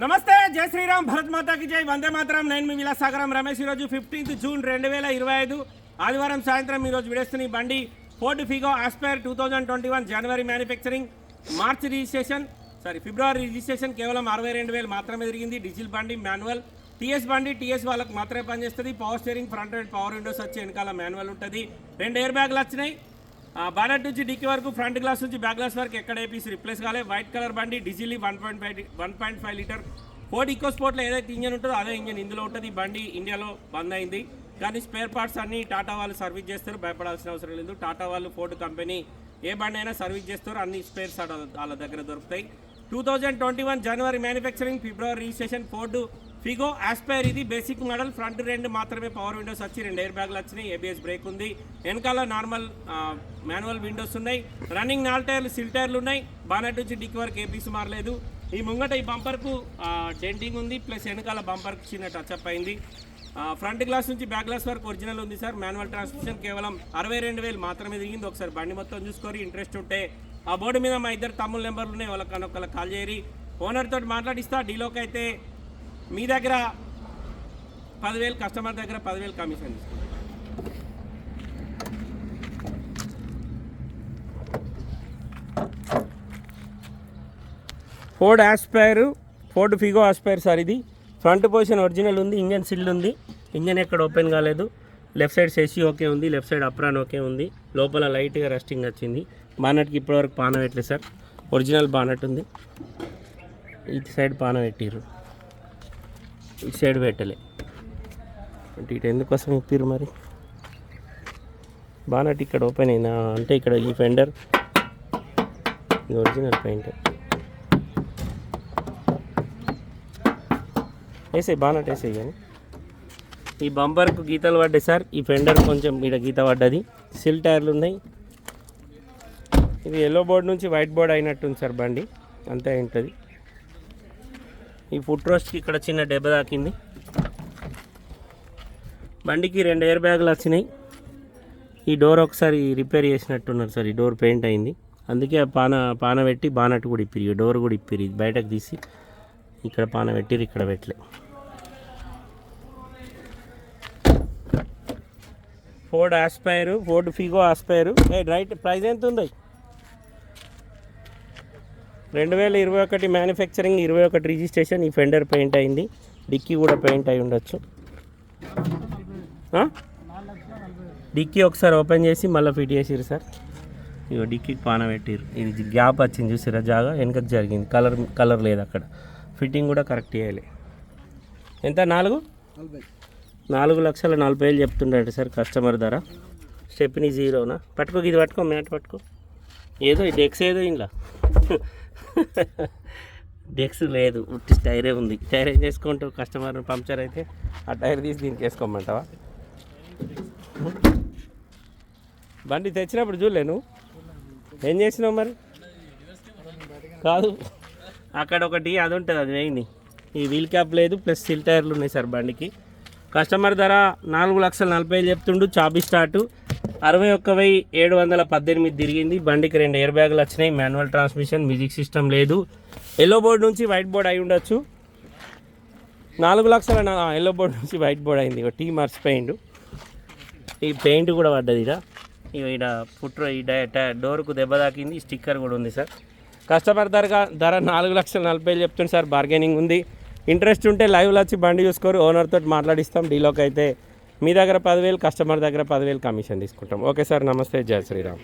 నమస్తే జై శ్రీరామ్ భరత్ మాతాకి జై వందే మాతరం. నేను మీ విలాసాగరం రమేష్. ఈరోజు ఫిఫ్టీన్త్ జూన్ రెండు వేల ఇరవై ఐదు ఆదివారం సాయంత్రం ఈరోజు విడేస్తున్న బండి Ford Figo Aspire two thousand twenty one జనవరి మ్యానుఫ్యాక్చరింగ్ మార్చ్ రిజిస్ట్రేషన్ సారీ ఫిబ్రవరి రిజిస్ట్రేషన్ కేవలం అరవై రెండు వేలు మాత్రమే తిరిగింది. డీజిల్ బండి మాన్యువల్. టీఎస్ బండి టీఎస్ వాళ్ళకి మాత్రమే పనిచేస్తుంది. Power steering front and power windows వచ్చి వెనకాల మాన్యువల్ ఉంటుంది. రెండు ఎయిర్ బ్యాగ్లు వచ్చినాయి. బానట్ నుంచి డిక్కీ వరకు ఫ్రంట్ గ్లాస్ నుంచి బ్యాక్ గ్లాస్ వరకు ఎక్కడ ఏపీసీ రిప్లేస్ కాలే. వైట్ కలర్ బండి diesel one point five one point five litre Ford eco స్పోర్ట్లో ఏదైతే ఇంజన్ ఉంటుందో అదే ఇంజన్ ఇందులో ఉంటుంది. ఈ బండి ఇండియాలో బంద్ అయింది. కానీ స్పేర్ పార్ట్స్ అన్ని టాటా వాళ్ళు సర్వీస్ చేస్తారు. భయపడాల్సిన అవసరం లేదు. టాటా వాళ్ళు ఫోర్డ్ కంపెనీ ఏ బండి అయినా సర్వీస్ చేస్తారు. అన్ని స్పేర్స్ వాళ్ళ దగ్గర దొరుకుతాయి. టూ థౌజండ్ ట్వంటీ వన్ జనవరి మ్యానుఫ్యాక్చరింగ్ ఫిబ్రవరి రిజిస్ట్రేషన్ ఫోర్డ్ ఫిగో ఆస్పైర్ ఇది బేసిక్ మోడల్ ఫ్రంట్ రెండు మాత్రమే పవర్ విండోస్ వచ్చి రెండు ఎయిర్ బ్యాగ్లు వచ్చినాయి ఏబిఎస్ బ్రేక్ ఉంది. వెనకాల నార్మల్ మాన్యువల్ విండోస్ ఉన్నాయి. రన్నింగ్ నాలుగు టైర్లు సిల్ టైర్లు ఉన్నాయి. బానెట్ నుంచి డిక్ వరకు ఏపీస్ మారలేదు. ఈ ముంగట ఈ బంపర్కు డెంటింగ్ ఉంది ప్లస్ వెనకాల బంపర్కు చిన్న టచ్అప్ అయింది. ఫ్రంట్ గ్లాస్ నుంచి బ్యాక్ గ్లాస్ వరకు ఒరిజినల్ ఉంది సార్ మాన్యువల్ ట్రాన్స్మిషన్ కేవలం అరవై రెండు వేలు మాత్రమే దిగింది ఒకసారి బండి మొత్తం చూసుకొని ఇంట్రెస్ట్ ఉంటే ఆ బోర్డు మీద మా ఇద్దరు తమ్ముళ్ళ నెంబర్లు ఉన్నాయి. వాళ్ళకి ఒకళ్ళకి కాల్ చేయరి. ఓనర్ తోటి మాట్లాడిస్తా డీలోకి అయితే మీ దగ్గర పదివేలు కస్టమర్ దగ్గర పదివేలు కమిషన్ తీసుకుంటాం Ford Aspire Ford Figo Aspire sir ఇది. ఫ్రంట్ పొజిషన్ ఒరిజినల్ ఉంది ఇంజన్ సిల్ ఉంది. ఇంజన్ ఎక్కడ ఓపెన్ కాలేదు. లెఫ్ట్ సైడ్ సెసి ఓకే ఉంది లెఫ్ట్ సైడ్ అప్రాన్ ఓకే ఉంది. లోపల లైట్గా రస్టింగ్ వచ్చింది. బానట్కి ఇప్పటివరకు పాన పెట్టలేదు సార్. ఒరిజినల్ బానట్ ఉంది. ఇటు సైడ్ పాన పెట్టిర్రు. ఇటు సైడ్ పెట్టలే. అంటే ఇటు ఎందుకోసం ఇప్పిర్రు మరి? బానట్ ఇక్కడ ఓపెన్ అయిందా? అంటే ఇక్కడ ఈ ఫెండర్ ఇది ఒరిజినల్ పెయింట్. వేసాయి బానట్ వేసాయి కానీ. ఈ బంపర్కు గీతలు పడ్డాయి సార్. ఈ ఫెండర్ కొంచెం ఇక్కడ గీత పడ్డది. సిల్ టైర్లు ఉన్నాయి. ఇది ఎల్లో బోర్డ్ నుంచి వైట్ బోర్డ్ అయినట్టుంది సార్ బండి. అంతే ఉంటుంది. ఈ ఫుట్ రోస్ట్కి ఇక్కడ చిన్న దెబ్బ తాకింది. బండికి రెండు ఎయిర్ బ్యాగులు వచ్చినాయి. ఈ డోర్ ఒకసారి రిపేర్ చేసినట్టున్నారు సార్. ఈ డోర్ పెయింట్ అయింది. అందుకే ఆ పాన పాన పెట్టి బానట్ కూడా ఇప్పిరి. ఈ డోర్ కూడా ఇప్పిరి. బయటకు తీసి ఇక్కడ పాన పెట్టిరు ఇక్కడ పెట్టలే. Ford Aspire Ford Figo Aspire right price ఎంత ఉంది? రెండు వేల ఇరవై ఒకటి మ్యానుఫ్యాక్చరింగ్ ఇరవై ఒకటి రిజిస్ట్రేషన్ ఈ ఫెండర్ పెయింట్ అయింది. డిక్కీ కూడా పెయింట్ అయి ఉండొచ్చు. డిక్కీ ఒకసారి ఓపెన్ చేసి మళ్ళీ ఫిట్ చేసిరు సార్. ఇగో డిక్కీకి పాన పెట్టిరు ఇది గ్యాప్ వచ్చింది చూసిరా జాగా? వెనకకు జరిగింది. కలర్ కలర్ లేదు అక్కడ. ఫిట్టింగ్ కూడా కరెక్ట్ చేయాలి. ఎంత? నాలుగు? నాలుగు లక్షల నలభై వేలు చెప్తుండే సార్ కస్టమర్ ధర. స్టెప్ని జీరోనా పట్టుకో ఇది పట్టుకో మ్యాట్ పట్టుకో. ఏదో ఇది ఎక్స్ ఏదో ఇంట్లో డెక్స్ లేదు. ఉట్టి టైరే ఉంది. టైర్ ఏం చేసుకుంటూ కస్టమర్ పంక్చర్ అయితే ఆ టైర్ తీసి దీనికి వేసుకోమంటావా? బండి తెచ్చినప్పుడు చూడలే నువ్వు? ఏం చేసినావు మరి? కాదు. అక్కడ ఒకటి అది ఉంటుంది అది వేయింది ఈ వీల్ క్యాప్ లేదు ప్లస్ సిల్ టైర్లు ఉన్నాయి సార్ బండికి. కస్టమర్ ధర నాలుగు లక్షల నలభై ఐదు చెప్తుండు చాబీ స్టార్టు. అరవై ఒక్క వెయ్యి ఏడు వందల పద్దెనిమిది తిరిగింది. బండికి రెండు ఎయిర్ బ్యాగులు వచ్చినాయి. మాన్యువల్ ట్రాన్స్మిషన్ మ్యూజిక్ సిస్టమ్ లేదు. ఎల్లో బోర్డ్ నుంచి వైట్ బోర్డ్ అయి ఉండొచ్చు. నాలుగు లక్షల ఎల్లో బోర్డ్ నుంచి వైట్ బోర్డ్ అయింది. టీ మర్చిపోయిండు ఈ పెయింట్ కూడా పడ్డది ఇడ. ఇక్కడ పుట్ర ఈ డోర్కు దెబ్బ తాకింది. స్టిక్కర్ కూడా ఉంది సార్. కస్టమర్ ధరగా ధర నాలుగు లక్షల నలభై వేలు చెప్తుంది సార్. బార్గెనింగ్ ఉంది. ఇంట్రెస్ట్ ఉంటే లైవ్లో వచ్చి బండి చూసుకోరు. ఓనర్తో మాట్లాడిస్తాం. డీలోకి అయితే మీ దగ్గర పదివేలు కస్టమర్ దగ్గర పదివేలు కమిషన్ తీసుకుంటాం. ఓకే సార్ నమస్తే జయ శ్రీరామ్.